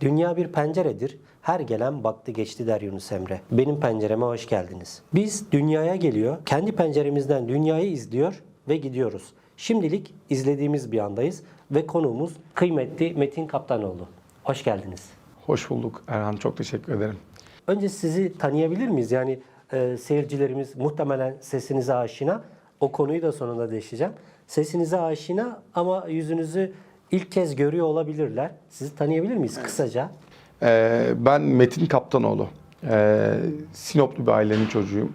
Dünya bir penceredir. Her gelen baktı geçti der Yunus Emre. Benim pencereme hoş geldiniz. Biz dünyaya geliyor, kendi penceremizden dünyayı izliyor ve gidiyoruz. Şimdilik izlediğimiz bir andayız ve konuğumuz kıymetli Metin Kaptanoğlu. Hoş geldiniz. Hoş bulduk Erhan. Çok teşekkür ederim. Önce sizi tanıyabilir miyiz? Yani e, seyircilerimiz muhtemelen sesinize aşina. O konuyu da sonunda değişeceğim. Sesinize aşina ama yüzünüzü ilk kez görüyor olabilirler. Sizi tanıyabilir miyiz kısaca? Ee, ben Metin Kaptanoğlu. Ee, Sinoplu bir ailenin çocuğuyum.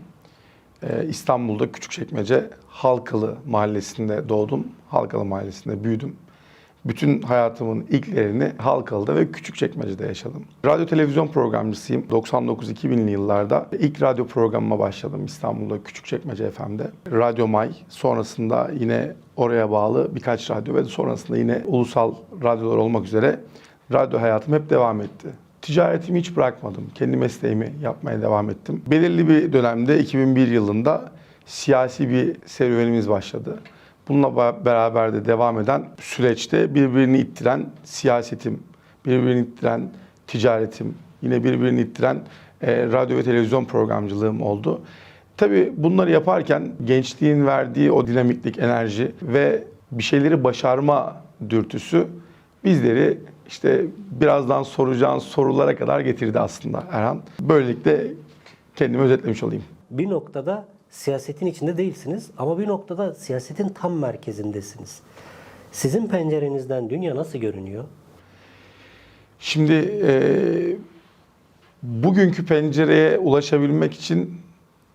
Ee, İstanbul'da Küçükçekmece Halkalı mahallesinde doğdum. Halkalı mahallesinde büyüdüm. Bütün hayatımın ilklerini Halkalı'da ve Küçükçekmece'de yaşadım. Radyo televizyon programcısıyım. 99-2000'li yıllarda ilk radyo programıma başladım İstanbul'da Küçükçekmece FM'de. Radyo May, sonrasında yine oraya bağlı birkaç radyo ve sonrasında yine ulusal radyolar olmak üzere radyo hayatım hep devam etti. Ticaretimi hiç bırakmadım. Kendi mesleğimi yapmaya devam ettim. Belirli bir dönemde 2001 yılında siyasi bir serüvenimiz başladı. Bununla beraber de devam eden süreçte birbirini ittiren siyasetim, birbirini ittiren ticaretim, yine birbirini ittiren e, radyo ve televizyon programcılığım oldu. Tabii bunları yaparken gençliğin verdiği o dinamiklik, enerji ve bir şeyleri başarma dürtüsü bizleri işte birazdan soracağın sorulara kadar getirdi aslında Erhan. Böylelikle kendimi özetlemiş olayım. Bir noktada siyasetin içinde değilsiniz ama bir noktada siyasetin tam merkezindesiniz. Sizin pencerenizden dünya nasıl görünüyor? Şimdi e, bugünkü pencereye ulaşabilmek için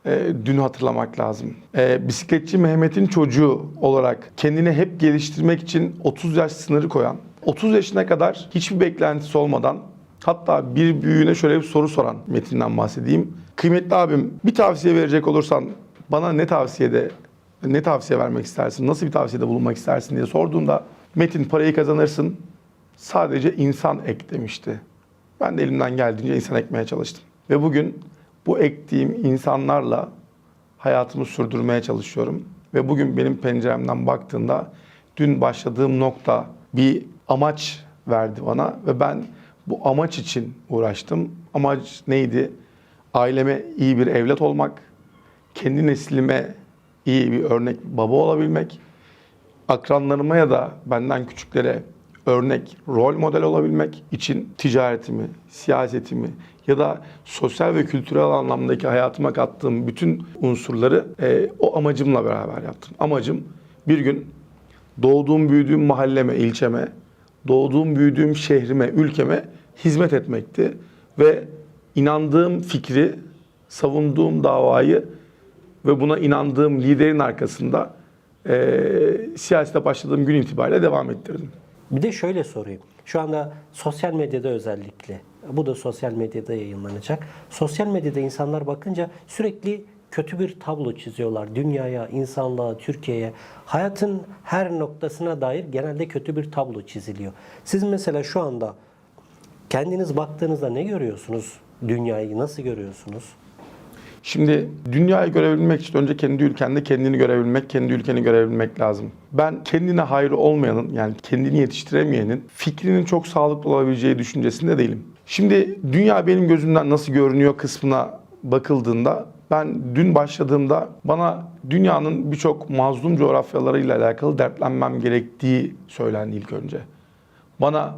e, dün hatırlamak lazım. E, bisikletçi Mehmet'in çocuğu olarak kendini hep geliştirmek için 30 yaş sınırı koyan, 30 yaşına kadar hiçbir beklentisi olmadan hatta bir büyüğüne şöyle bir soru soran Metin'den bahsedeyim. Kıymetli abim bir tavsiye verecek olursan bana ne tavsiyede ne tavsiye vermek istersin? Nasıl bir tavsiyede bulunmak istersin diye sorduğunda Metin parayı kazanırsın. Sadece insan ek demişti. Ben de elimden geldiğince insan ekmeye çalıştım. Ve bugün bu ektiğim insanlarla hayatımı sürdürmeye çalışıyorum. Ve bugün benim penceremden baktığında dün başladığım nokta bir amaç verdi bana ve ben bu amaç için uğraştım. Amaç neydi? Aileme iyi bir evlat olmak, kendi neslime iyi bir örnek baba olabilmek, akranlarıma ya da benden küçüklere örnek, rol model olabilmek için ticaretimi, siyasetimi ya da sosyal ve kültürel anlamdaki hayatıma kattığım bütün unsurları e, o amacımla beraber yaptım. Amacım bir gün doğduğum, büyüdüğüm mahalleme, ilçeme, doğduğum, büyüdüğüm şehrime, ülkeme hizmet etmekti ve inandığım fikri, savunduğum davayı ve buna inandığım liderin arkasında eee siyasete başladığım gün itibariyle devam ettirdim. Bir de şöyle sorayım. Şu anda sosyal medyada özellikle, bu da sosyal medyada yayınlanacak. Sosyal medyada insanlar bakınca sürekli kötü bir tablo çiziyorlar. Dünyaya, insanlığa, Türkiye'ye, hayatın her noktasına dair genelde kötü bir tablo çiziliyor. Siz mesela şu anda kendiniz baktığınızda ne görüyorsunuz? Dünyayı nasıl görüyorsunuz? Şimdi dünyayı görebilmek için önce kendi ülkende kendini görebilmek, kendi ülkeni görebilmek lazım. Ben kendine hayrı olmayanın yani kendini yetiştiremeyenin fikrinin çok sağlıklı olabileceği düşüncesinde değilim. Şimdi dünya benim gözümden nasıl görünüyor kısmına bakıldığında ben dün başladığımda bana dünyanın birçok mazlum coğrafyalarıyla alakalı dertlenmem gerektiği söylendi ilk önce. Bana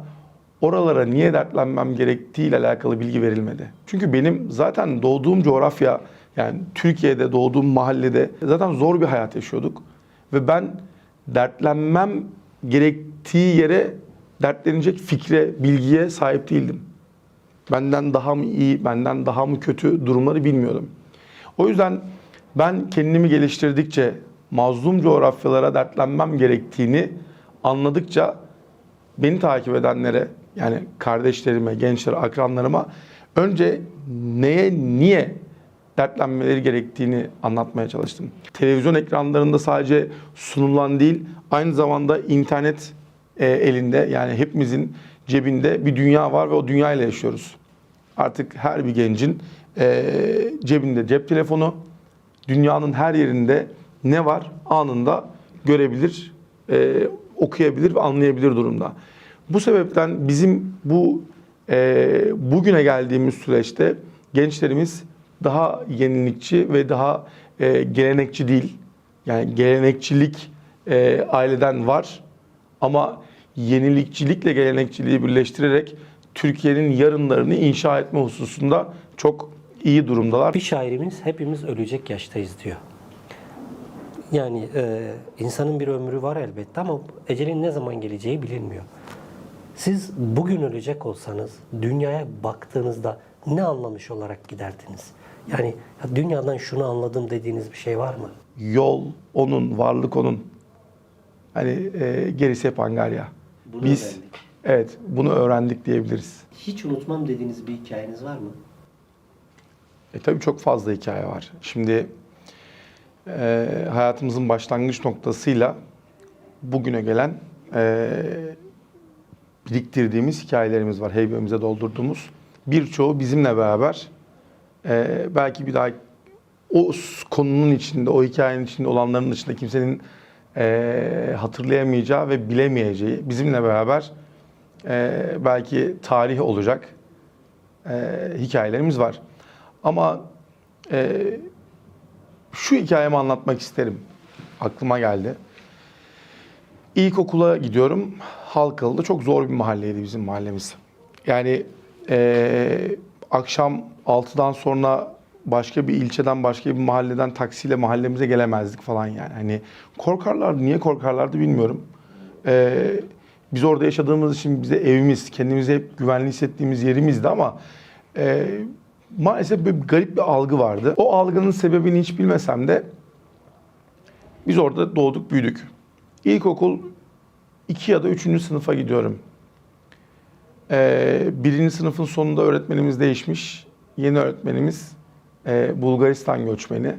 oralara niye dertlenmem gerektiğiyle alakalı bilgi verilmedi. Çünkü benim zaten doğduğum coğrafya yani Türkiye'de doğduğum mahallede zaten zor bir hayat yaşıyorduk. Ve ben dertlenmem gerektiği yere dertlenecek fikre, bilgiye sahip değildim. Benden daha mı iyi, benden daha mı kötü durumları bilmiyordum. O yüzden ben kendimi geliştirdikçe mazlum coğrafyalara dertlenmem gerektiğini anladıkça beni takip edenlere yani kardeşlerime, gençlere, akranlarıma önce neye, niye dertlenmeleri gerektiğini anlatmaya çalıştım. Televizyon ekranlarında sadece sunulan değil, aynı zamanda internet e, elinde yani hepimizin cebinde bir dünya var ve o dünya ile yaşıyoruz. Artık her bir gencin e, cebinde cep telefonu, dünyanın her yerinde ne var anında görebilir, e, okuyabilir ve anlayabilir durumda. Bu sebepten bizim bu e, bugüne geldiğimiz süreçte gençlerimiz daha yenilikçi ve daha e, gelenekçi değil. Yani gelenekçilik e, aileden var ama yenilikçilikle gelenekçiliği birleştirerek Türkiye'nin yarınlarını inşa etme hususunda çok iyi durumdalar. Bir şairimiz hepimiz ölecek yaştayız diyor. Yani e, insanın bir ömrü var elbette ama ecelin ne zaman geleceği bilinmiyor. Siz bugün ölecek olsanız dünyaya baktığınızda ne anlamış olarak giderdiniz? Yani ya dünyadan şunu anladım dediğiniz bir şey var mı? Yol onun, varlık onun. Hani e, gerisi hep angarya. Bunu Biz öğrendik. evet bunu öğrendik diyebiliriz. Hiç unutmam dediğiniz bir hikayeniz var mı? E tabii çok fazla hikaye var. Şimdi e, hayatımızın başlangıç noktasıyla bugüne gelen e, biriktirdiğimiz hikayelerimiz var. Heybemize doldurduğumuz. Birçoğu bizimle beraber e, belki bir daha o konunun içinde, o hikayenin içinde olanların dışında kimsenin e, hatırlayamayacağı ve bilemeyeceği bizimle beraber e, belki tarih olacak e, hikayelerimiz var. Ama e, şu hikayemi anlatmak isterim. Aklıma geldi. İlkokula gidiyorum. Halkalı'da çok zor bir mahalleydi bizim mahallemiz. Yani e, akşam 6'dan sonra başka bir ilçeden, başka bir mahalleden taksiyle mahallemize gelemezdik falan yani. Hani korkarlardı. Niye korkarlardı bilmiyorum. E, biz orada yaşadığımız için bize evimiz, kendimizi hep güvenli hissettiğimiz yerimizdi ama e, maalesef bir garip bir algı vardı. O algının sebebini hiç bilmesem de biz orada doğduk, büyüdük. İlkokul 2 ya da 3. sınıfa gidiyorum. Ee, birinci sınıfın sonunda öğretmenimiz değişmiş. Yeni öğretmenimiz e, Bulgaristan göçmeni.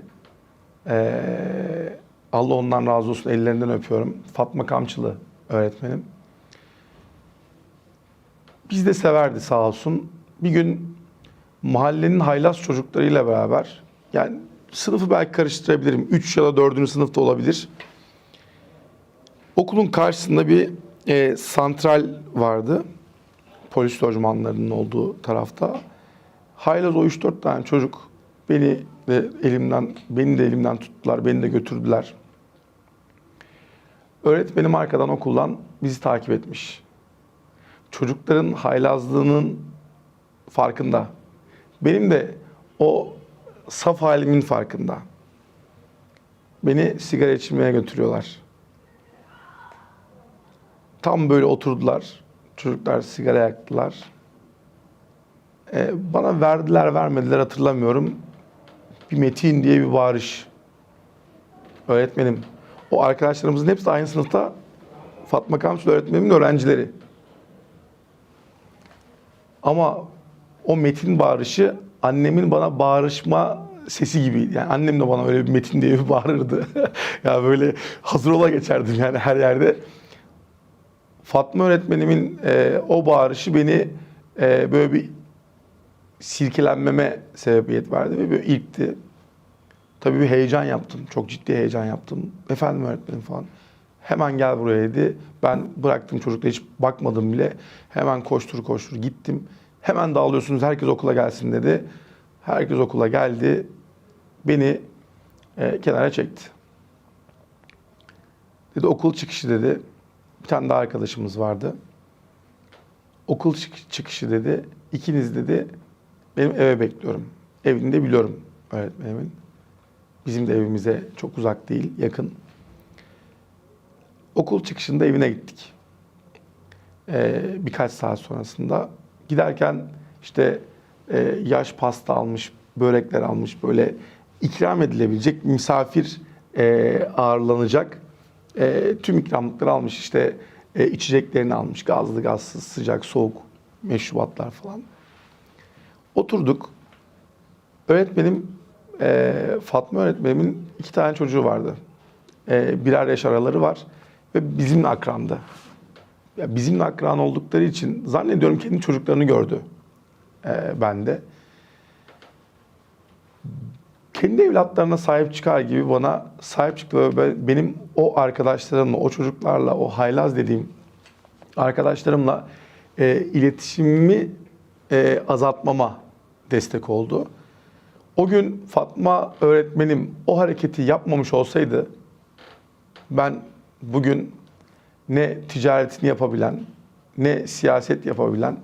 Ee, Allah ondan razı olsun, ellerinden öpüyorum. Fatma Kamçılı öğretmenim. Biz de severdi sağ olsun. Bir gün mahallenin haylaz çocuklarıyla beraber yani sınıfı belki karıştırabilirim. 3 ya da 4. sınıfta olabilir. Okulun karşısında bir e, santral vardı. Polis lojmanlarının olduğu tarafta. Haylaz o 3-4 tane çocuk beni de elimden beni de elimden tuttular, beni de götürdüler. Öğretmenim arkadan okuldan bizi takip etmiş. Çocukların haylazlığının farkında. Benim de o saf halimin farkında. Beni sigara içmeye götürüyorlar. Tam böyle oturdular. Çocuklar sigara yaktılar. Ee, bana verdiler vermediler hatırlamıyorum. Bir Metin diye bir bağırış. Öğretmenim. O arkadaşlarımızın hepsi aynı sınıfta. Fatma Kamçıl öğretmenimin öğrencileri. Ama o metin bağırışı annemin bana bağırışma sesi gibiydi. Yani annem de bana öyle bir metin diye bir bağırırdı. ya böyle hazır ola geçerdim yani her yerde. Fatma öğretmenimin e, o bağırışı beni e, böyle bir silkelenmeme sebebiyet verdi ve böyle ilkti. Tabii bir heyecan yaptım. Çok ciddi heyecan yaptım. Efendim öğretmenim falan. Hemen gel buraya dedi. Ben bıraktım çocukla hiç bakmadım bile. Hemen koştur koştur gittim. Hemen dağılıyorsunuz herkes okula gelsin dedi. Herkes okula geldi. Beni e, kenara çekti. Dedi okul çıkışı dedi. Bir tane daha arkadaşımız vardı. Okul çık- çıkışı dedi. İkiniz dedi benim eve bekliyorum. Evini de biliyorum öğretmenimin. Bizim de evimize çok uzak değil, yakın. Okul çıkışında evine gittik. Ee, birkaç saat sonrasında. Giderken işte e, yaş pasta almış, börekler almış, böyle ikram edilebilecek misafir e, ağırlanacak e, tüm ikramlıkları almış. İşte e, içeceklerini almış, gazlı, gazsız, sıcak, soğuk meşrubatlar falan. Oturduk. Öğretmenim, e, Fatma öğretmenimin iki tane çocuğu vardı. E, birer yaş araları var ve bizimle akrandı. Ya bizimle akran oldukları için zannediyorum kendi çocuklarını gördü e, bende. Kendi evlatlarına sahip çıkar gibi bana sahip çıktı. Benim o arkadaşlarımla, o çocuklarla, o haylaz dediğim arkadaşlarımla e, iletişimimi e, azaltmama destek oldu. O gün Fatma öğretmenim o hareketi yapmamış olsaydı ben bugün ne ticaretini yapabilen, ne siyaset yapabilen,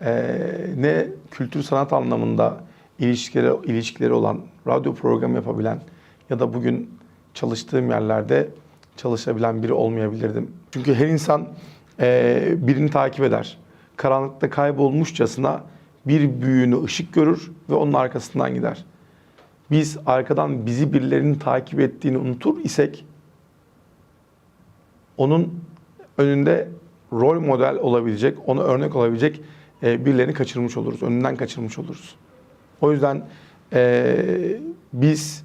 eee, ne kültür sanat anlamında ilişkileri, ilişkileri olan radyo programı yapabilen ya da bugün çalıştığım yerlerde çalışabilen biri olmayabilirdim. Çünkü her insan eee, birini takip eder. Karanlıkta kaybolmuşçasına bir büyüğünü ışık görür ve onun arkasından gider. Biz arkadan bizi birilerinin takip ettiğini unutur isek onun önünde rol model olabilecek, ona örnek olabilecek e, birilerini kaçırmış oluruz. Önünden kaçırmış oluruz. O yüzden e, biz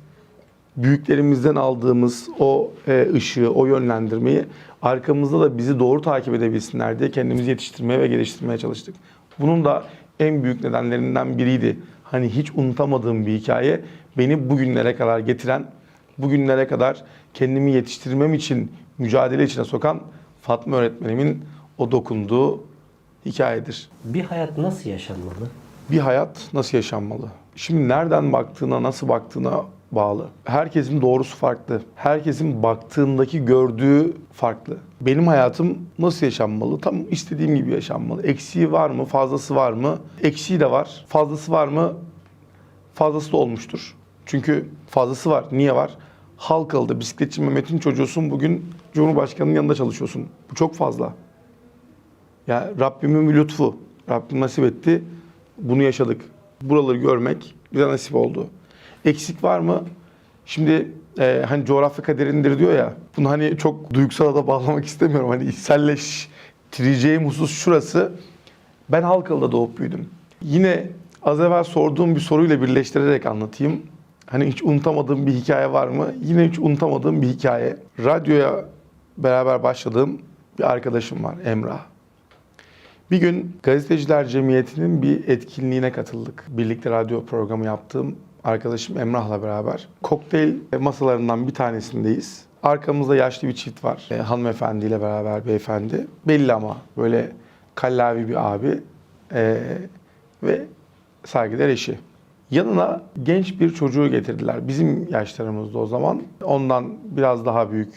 büyüklerimizden aldığımız o e, ışığı, o yönlendirmeyi arkamızda da bizi doğru takip edebilsinler diye kendimizi yetiştirmeye ve geliştirmeye çalıştık. Bunun da en büyük nedenlerinden biriydi. Hani hiç unutamadığım bir hikaye beni bugünlere kadar getiren, bugünlere kadar kendimi yetiştirmem için mücadele içine sokan Fatma öğretmenimin o dokunduğu hikayedir. Bir hayat nasıl yaşanmalı? Bir hayat nasıl yaşanmalı? Şimdi nereden baktığına, nasıl baktığına bağlı. Herkesin doğrusu farklı. Herkesin baktığındaki gördüğü farklı. Benim hayatım nasıl yaşanmalı? Tam istediğim gibi yaşanmalı. Eksiği var mı? Fazlası var mı? Eksiği de var. Fazlası var mı? Fazlası da olmuştur. Çünkü fazlası var. Niye var? Halkalı'da bisikletçi Mehmet'in çocuğusun. Bugün Cumhurbaşkanı'nın yanında çalışıyorsun. Bu çok fazla. Ya Rabbimin bir lütfu. Rabbim nasip etti. Bunu yaşadık. Buraları görmek bize nasip oldu. Eksik var mı? Şimdi e, hani coğrafya kaderindir diyor ya. Bunu hani çok duygusala da bağlamak istemiyorum. Hani içselleştireceğim husus şurası. Ben Halkalı'da doğup büyüdüm. Yine az evvel sorduğum bir soruyla birleştirerek anlatayım. Hani hiç unutamadığım bir hikaye var mı? Yine hiç unutamadığım bir hikaye. Radyoya beraber başladığım bir arkadaşım var Emrah. Bir gün Gazeteciler Cemiyeti'nin bir etkinliğine katıldık. Birlikte radyo programı yaptığım arkadaşım Emrah'la beraber. Kokteyl masalarından bir tanesindeyiz. Arkamızda yaşlı bir çift var. E, hanımefendiyle beraber beyefendi. Belli ama böyle kallavi bir abi e, ve saygıdeğer eşi. Yanına genç bir çocuğu getirdiler. Bizim yaşlarımızda o zaman. Ondan biraz daha büyük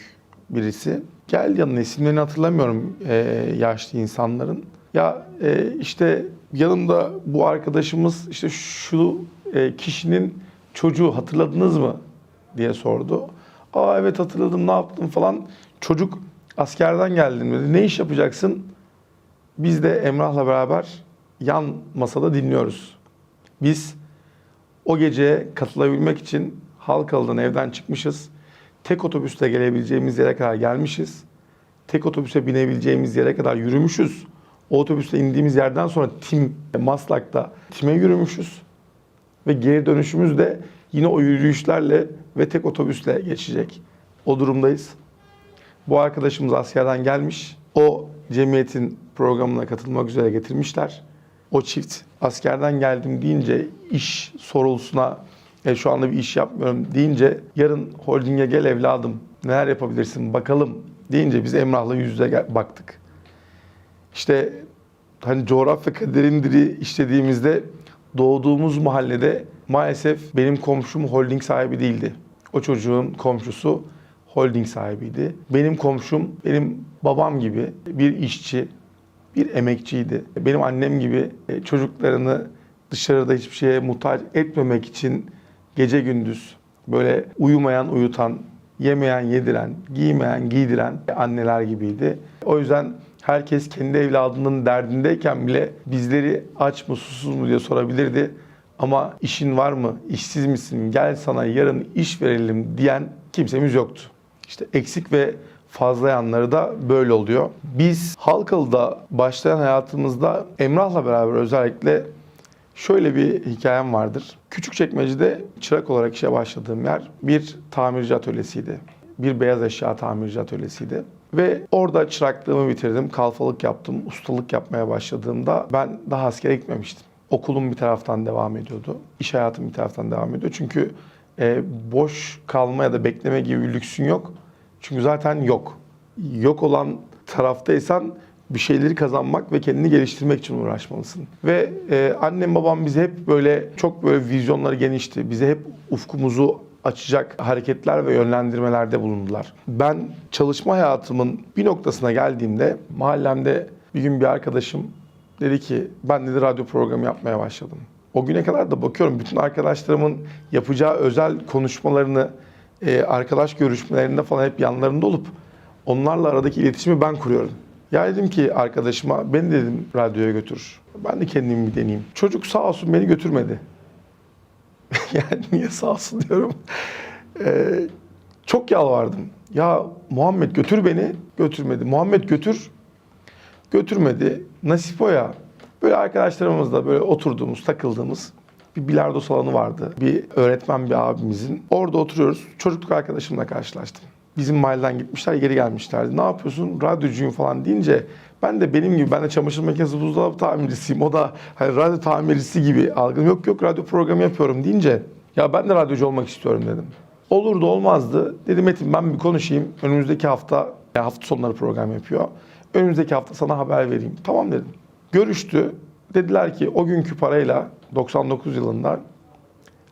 birisi. Gel yanına isimlerini hatırlamıyorum e, yaşlı insanların. Ya e, işte yanımda bu arkadaşımız işte şu e, kişinin çocuğu hatırladınız mı diye sordu. Aa evet hatırladım ne yaptım falan. Çocuk askerden geldim dedi. Ne iş yapacaksın? Biz de Emrah'la beraber yan masada dinliyoruz. Biz o gece katılabilmek için Halkalı'dan evden çıkmışız. Tek otobüste gelebileceğimiz yere kadar gelmişiz. Tek otobüse binebileceğimiz yere kadar yürümüşüz. O otobüste indiğimiz yerden sonra Tim, Maslak'ta Tim'e yürümüşüz. Ve geri dönüşümüz de yine o yürüyüşlerle ve tek otobüsle geçecek. O durumdayız. Bu arkadaşımız askerden gelmiş. O cemiyetin programına katılmak üzere getirmişler. O çift askerden geldim deyince iş sorulsuna e, şu anda bir iş yapmıyorum deyince yarın holdinge gel evladım neler yapabilirsin bakalım deyince biz Emrah'la yüz yüze baktık. İşte hani coğrafya kaderindir'i işlediğimizde doğduğumuz mahallede maalesef benim komşum holding sahibi değildi. O çocuğun komşusu holding sahibiydi. Benim komşum benim babam gibi bir işçi, bir emekçiydi. Benim annem gibi e, çocuklarını dışarıda hiçbir şeye muhtaç etmemek için gece gündüz böyle uyumayan uyutan, yemeyen yediren, giymeyen giydiren anneler gibiydi. O yüzden herkes kendi evladının derdindeyken bile bizleri aç mı susuz mu diye sorabilirdi. Ama işin var mı, işsiz misin, gel sana yarın iş verelim diyen kimsemiz yoktu. İşte eksik ve fazla yanları da böyle oluyor. Biz Halkalı'da başlayan hayatımızda Emrah'la beraber özellikle şöyle bir hikayem vardır. Küçükçekmece'de çırak olarak işe başladığım yer bir tamirci atölyesiydi. Bir beyaz eşya tamirci atölyesiydi. Ve orada çıraklığımı bitirdim, kalfalık yaptım, ustalık yapmaya başladığımda ben daha askere gitmemiştim. Okulum bir taraftan devam ediyordu, iş hayatım bir taraftan devam ediyor. Çünkü e, boş kalma ya da bekleme gibi bir lüksün yok. Çünkü zaten yok. Yok olan taraftaysan bir şeyleri kazanmak ve kendini geliştirmek için uğraşmalısın. Ve e, annem babam bize hep böyle çok böyle vizyonları genişti. Bize hep ufkumuzu açacak hareketler ve yönlendirmelerde bulundular. Ben çalışma hayatımın bir noktasına geldiğimde mahallemde bir gün bir arkadaşım dedi ki ben dedi radyo programı yapmaya başladım. O güne kadar da bakıyorum bütün arkadaşlarımın yapacağı özel konuşmalarını, e, arkadaş görüşmelerinde falan hep yanlarında olup onlarla aradaki iletişimi ben kuruyorum. Ya dedim ki arkadaşıma beni dedim radyoya götür. Ben de kendimi bir deneyeyim. Çocuk sağ olsun beni götürmedi. yani niye sağ olsun diyorum. Ee, çok yalvardım. Ya Muhammed götür beni. Götürmedi. Muhammed götür. Götürmedi. Nasip o ya. Böyle arkadaşlarımızla böyle oturduğumuz, takıldığımız bir bilardo salonu vardı. Bir öğretmen bir abimizin. Orada oturuyoruz. Çocukluk arkadaşımla karşılaştım. Bizim mahalleden gitmişler, geri gelmişlerdi. Ne yapıyorsun? Radyocuyum falan deyince ben de benim gibi, ben de çamaşır makinesi buzdolabı tamircisiyim. O da hani radyo tamircisi gibi algım. Yok yok radyo programı yapıyorum deyince ya ben de radyocu olmak istiyorum dedim. Olur da olmazdı. Dedim Metin ben bir konuşayım. Önümüzdeki hafta, ya hafta sonları program yapıyor. Önümüzdeki hafta sana haber vereyim. Tamam dedim. Görüştü. Dediler ki o günkü parayla 99 yılında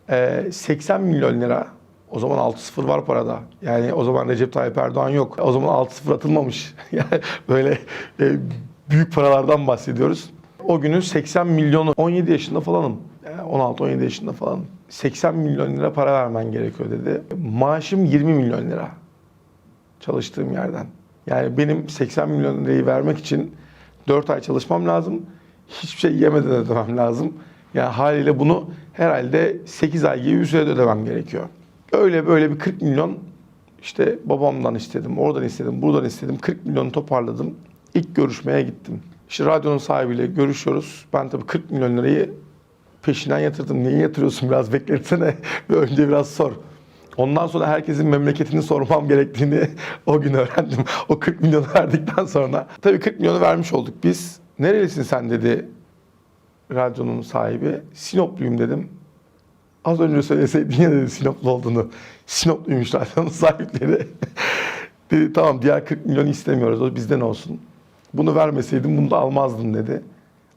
e, 80 milyon lira o zaman 6-0 var parada. Yani o zaman Recep Tayyip Erdoğan yok. O zaman 6-0 atılmamış. yani böyle e, büyük paralardan bahsediyoruz. O günün 80 milyonu 17 yaşında falanım. Yani 16-17 yaşında falanım. 80 milyon lira para vermen gerekiyor dedi. Maaşım 20 milyon lira çalıştığım yerden. Yani benim 80 milyon lirayı vermek için 4 ay çalışmam lazım. Hiçbir şey yemeden ödemem lazım. Yani haliyle bunu herhalde 8 ay gibi bir sürede ödemem gerekiyor. Öyle böyle bir 40 milyon işte babamdan istedim, oradan istedim, buradan istedim. 40 milyonu toparladım. İlk görüşmeye gittim. İşte radyonun sahibiyle görüşüyoruz. Ben tabii 40 milyon lirayı peşinden yatırdım. Neyi yatırıyorsun biraz bekletsene ve önce biraz sor. Ondan sonra herkesin memleketini sormam gerektiğini o gün öğrendim. O 40 milyonu verdikten sonra. Tabii 40 milyonu vermiş olduk biz. Nerelisin sen dedi radyonun sahibi. Sinopluyum dedim. Az önce söyleseydin ya dedi Sinoplu olduğunu. Sinopluymuş radyonun sahipleri. dedi tamam diğer 40 milyonu istemiyoruz. O bizden olsun. Bunu vermeseydim bunu da almazdın dedi.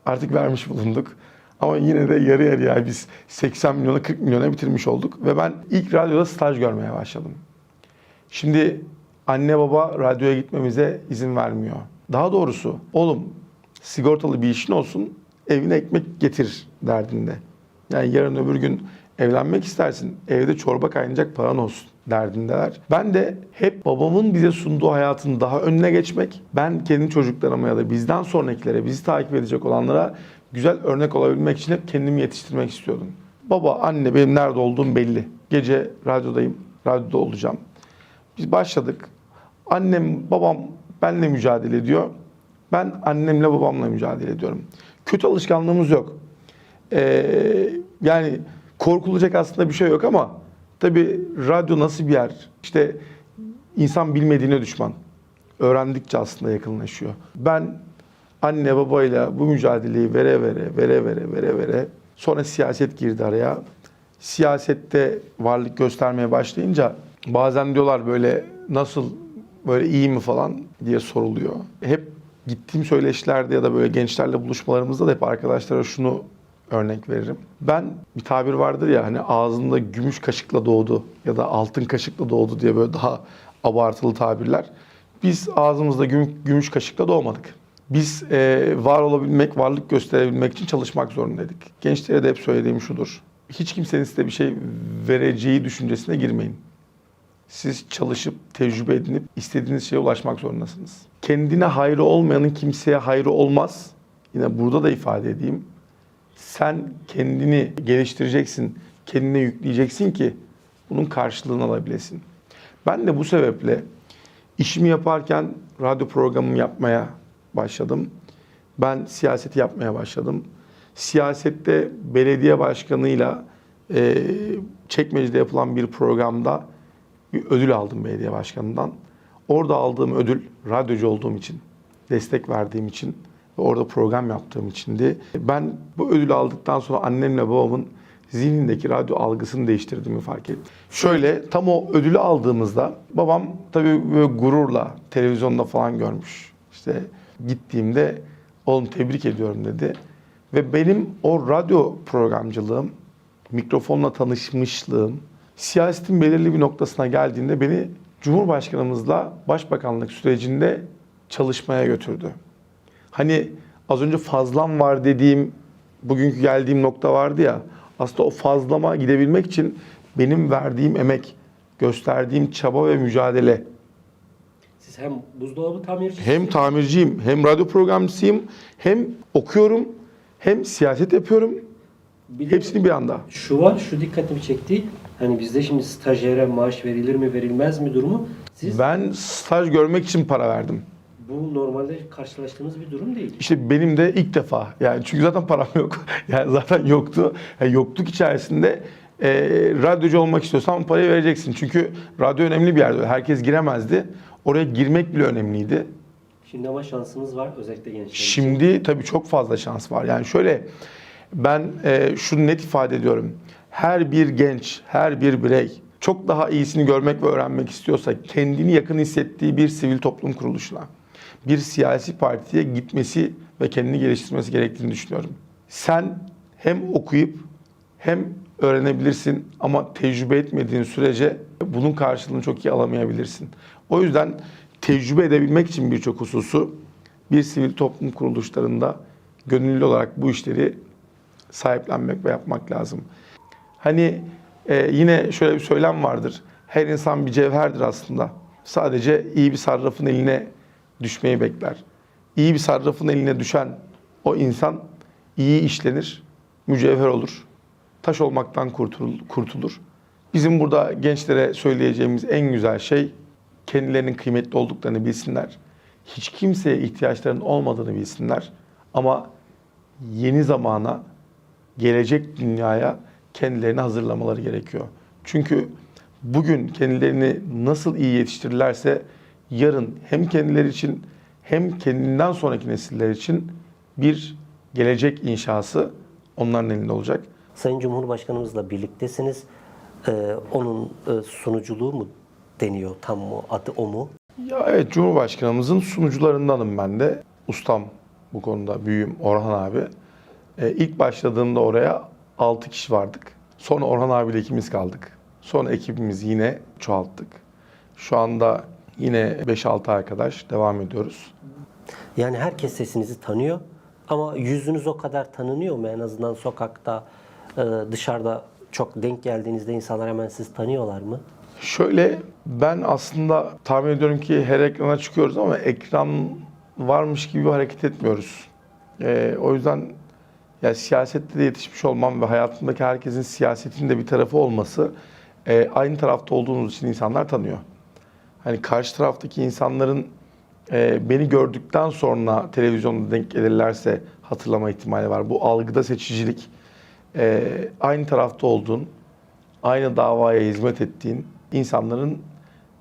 Artık vermiş bulunduk. Ama yine de yarı yarıya biz 80 milyona 40 milyona bitirmiş olduk. Ve ben ilk radyoda staj görmeye başladım. Şimdi anne baba radyoya gitmemize izin vermiyor. Daha doğrusu oğlum sigortalı bir işin olsun evine ekmek getir derdinde. Yani yarın öbür gün evlenmek istersin evde çorba kaynayacak paran olsun derdindeler. Ben de hep babamın bize sunduğu hayatın daha önüne geçmek, ben kendi çocuklarıma ya da bizden sonrakilere, bizi takip edecek olanlara güzel örnek olabilmek için hep kendimi yetiştirmek istiyordum. Baba, anne benim nerede olduğum belli. Gece radyodayım, radyoda olacağım. Biz başladık. Annem, babam benimle mücadele ediyor. Ben annemle babamla mücadele ediyorum. Kötü alışkanlığımız yok. Ee, yani korkulacak aslında bir şey yok ama tabii radyo nasıl bir yer? İşte insan bilmediğine düşman. Öğrendikçe aslında yakınlaşıyor. Ben anne babayla bu mücadeleyi vere vere, vere vere, vere vere. Sonra siyaset girdi araya. Siyasette varlık göstermeye başlayınca bazen diyorlar böyle nasıl böyle iyi mi falan diye soruluyor. Hep gittiğim söyleşilerde ya da böyle gençlerle buluşmalarımızda da hep arkadaşlara şunu örnek veririm. Ben bir tabir vardır ya hani ağzında gümüş kaşıkla doğdu ya da altın kaşıkla doğdu diye böyle daha abartılı tabirler. Biz ağzımızda güm- gümüş kaşıkla doğmadık. Biz e, var olabilmek, varlık gösterebilmek için çalışmak zorundaydık. Gençlere de hep söylediğim şudur. Hiç kimsenin size bir şey vereceği düşüncesine girmeyin. Siz çalışıp, tecrübe edinip istediğiniz şeye ulaşmak zorundasınız. Kendine hayrı olmayanın kimseye hayrı olmaz. Yine burada da ifade edeyim. Sen kendini geliştireceksin, kendine yükleyeceksin ki bunun karşılığını alabilesin. Ben de bu sebeple işimi yaparken radyo programımı yapmaya başladım. Ben siyaseti yapmaya başladım. Siyasette belediye başkanıyla e, Çekmece'de yapılan bir programda bir ödül aldım belediye başkanından. Orada aldığım ödül radyocu olduğum için, destek verdiğim için orada program yaptığım içindi. Ben bu ödülü aldıktan sonra annemle babamın zihnindeki radyo algısını değiştirdiğimi fark ettim. Şöyle tam o ödülü aldığımızda babam tabii böyle gururla televizyonda falan görmüş. İşte gittiğimde oğlum tebrik ediyorum dedi. Ve benim o radyo programcılığım, mikrofonla tanışmışlığım, siyasetin belirli bir noktasına geldiğinde beni Cumhurbaşkanımızla başbakanlık sürecinde çalışmaya götürdü. Hani az önce fazlam var dediğim, bugünkü geldiğim nokta vardı ya. Aslında o fazlama gidebilmek için benim verdiğim emek, gösterdiğim çaba ve mücadele. Siz hem buzdolabı tamircisiniz. Hem tamirciyim, hem radyo programcısıyım, hem okuyorum, hem siyaset yapıyorum. Bir Hepsini bir anda. Şu var, şu dikkatimi çekti. Hani bizde şimdi stajyere maaş verilir mi verilmez mi durumu. Siz Ben staj görmek için para verdim. Bu normalde karşılaştığınız bir durum değil. İşte benim de ilk defa. Yani çünkü zaten param yok. Yani zaten yoktu. Yani yokluk içerisinde e, radyocu olmak istiyorsan parayı vereceksin. Çünkü radyo önemli bir yerde. Herkes giremezdi. Oraya girmek bile önemliydi. Şimdi ama şansınız var özellikle gençler için. Şimdi tabii çok fazla şans var. Yani şöyle ben e, şunu net ifade ediyorum. Her bir genç, her bir birey çok daha iyisini görmek ve öğrenmek istiyorsa kendini yakın hissettiği bir sivil toplum kuruluşuna, bir siyasi partiye gitmesi ve kendini geliştirmesi gerektiğini düşünüyorum. Sen hem okuyup hem öğrenebilirsin ama tecrübe etmediğin sürece bunun karşılığını çok iyi alamayabilirsin. O yüzden tecrübe edebilmek için birçok hususu bir sivil toplum kuruluşlarında gönüllü olarak bu işleri sahiplenmek ve yapmak lazım. Hani e, yine şöyle bir söylem vardır. Her insan bir cevherdir aslında. Sadece iyi bir sarrafın eline düşmeyi bekler. İyi bir sarrafın eline düşen o insan iyi işlenir, mücevher olur. Taş olmaktan kurtul- kurtulur. Bizim burada gençlere söyleyeceğimiz en güzel şey kendilerinin kıymetli olduklarını bilsinler. Hiç kimseye ihtiyaçlarının olmadığını bilsinler. Ama yeni zamana, gelecek dünyaya kendilerini hazırlamaları gerekiyor. Çünkü bugün kendilerini nasıl iyi yetiştirirlerse yarın hem kendileri için hem kendinden sonraki nesiller için bir gelecek inşası onların elinde olacak. Sayın Cumhurbaşkanımızla birliktesiniz. Ee, onun e, sunuculuğu mu deniyor tam mı adı o mu? Ya evet Cumhurbaşkanımızın sunucularındanım ben de. Ustam bu konuda büyüğüm Orhan abi. Ee, ilk başladığımda oraya 6 kişi vardık. Sonra Orhan abiyle ikimiz kaldık. Sonra ekibimiz yine çoğalttık. Şu anda yine 5-6 arkadaş devam ediyoruz. Yani herkes sesinizi tanıyor ama yüzünüz o kadar tanınıyor mu en azından sokakta e, dışarıda çok denk geldiğinizde insanlar hemen sizi tanıyorlar mı? Şöyle ben aslında tahmin ediyorum ki her ekrana çıkıyoruz ama ekran varmış gibi hareket etmiyoruz. Ee, o yüzden ya siyasette de yetişmiş olmam ve hayatımdaki herkesin siyasetin de bir tarafı olması e, aynı tarafta olduğumuz için insanlar tanıyor. Hani karşı taraftaki insanların e, beni gördükten sonra televizyonda denk gelirlerse hatırlama ihtimali var. Bu algıda seçicilik e, aynı tarafta olduğun, aynı davaya hizmet ettiğin insanların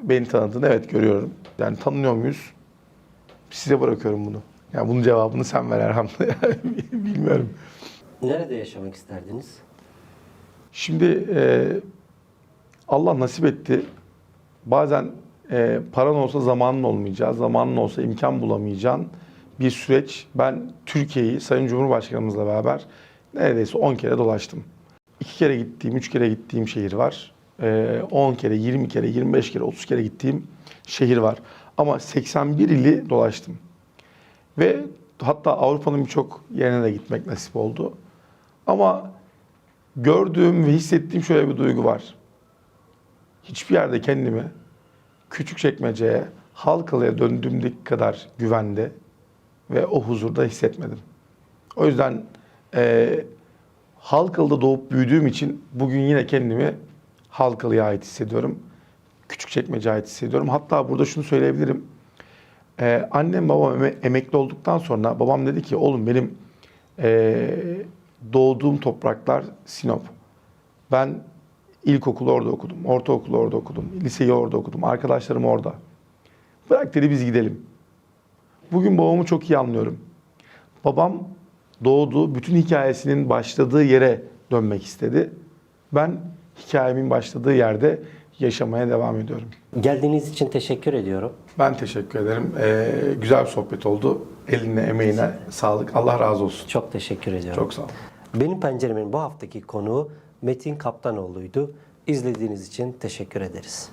beni tanıdığını evet görüyorum. Yani tanınıyor muyuz? Size bırakıyorum bunu. Yani bunun cevabını sen ver Erhan. Bilmiyorum. Nerede yaşamak isterdiniz? Şimdi e, Allah nasip etti. Bazen e, paran olsa zamanın olmayacağı, zamanın olsa imkan bulamayacağın bir süreç. Ben Türkiye'yi Sayın Cumhurbaşkanımızla beraber neredeyse 10 kere dolaştım. 2 kere gittiğim, 3 kere gittiğim şehir var. E, 10 kere, 20 kere, 25 kere, 30 kere gittiğim şehir var. Ama 81 ili dolaştım. Ve hatta Avrupa'nın birçok yerine de gitmek nasip oldu. Ama gördüğüm ve hissettiğim şöyle bir duygu var. Hiçbir yerde kendimi küçük çekmeceye, Halkalı'ya döndüğümdeki kadar güvende ve o huzurda hissetmedim. O yüzden e, Halkalı'da doğup büyüdüğüm için bugün yine kendimi Halkalı'ya ait hissediyorum. Küçükçekmece'ye ait hissediyorum. Hatta burada şunu söyleyebilirim. Ee, annem babam eme- emekli olduktan sonra babam dedi ki oğlum benim ee, doğduğum topraklar Sinop. Ben ilkokulu orada okudum, ortaokulu orada okudum, liseyi orada okudum, arkadaşlarım orada. Bırak dedi biz gidelim. Bugün babamı çok iyi anlıyorum. Babam doğduğu, bütün hikayesinin başladığı yere dönmek istedi. Ben hikayemin başladığı yerde yaşamaya devam ediyorum. Geldiğiniz için teşekkür ediyorum. Ben teşekkür ederim. Ee, güzel bir sohbet oldu. Eline, emeğine sağlık. Allah razı olsun. Çok teşekkür ediyorum. Çok sağ ol. Benim penceremin bu haftaki konuğu Metin Kaptanoğlu'ydu. İzlediğiniz için teşekkür ederiz.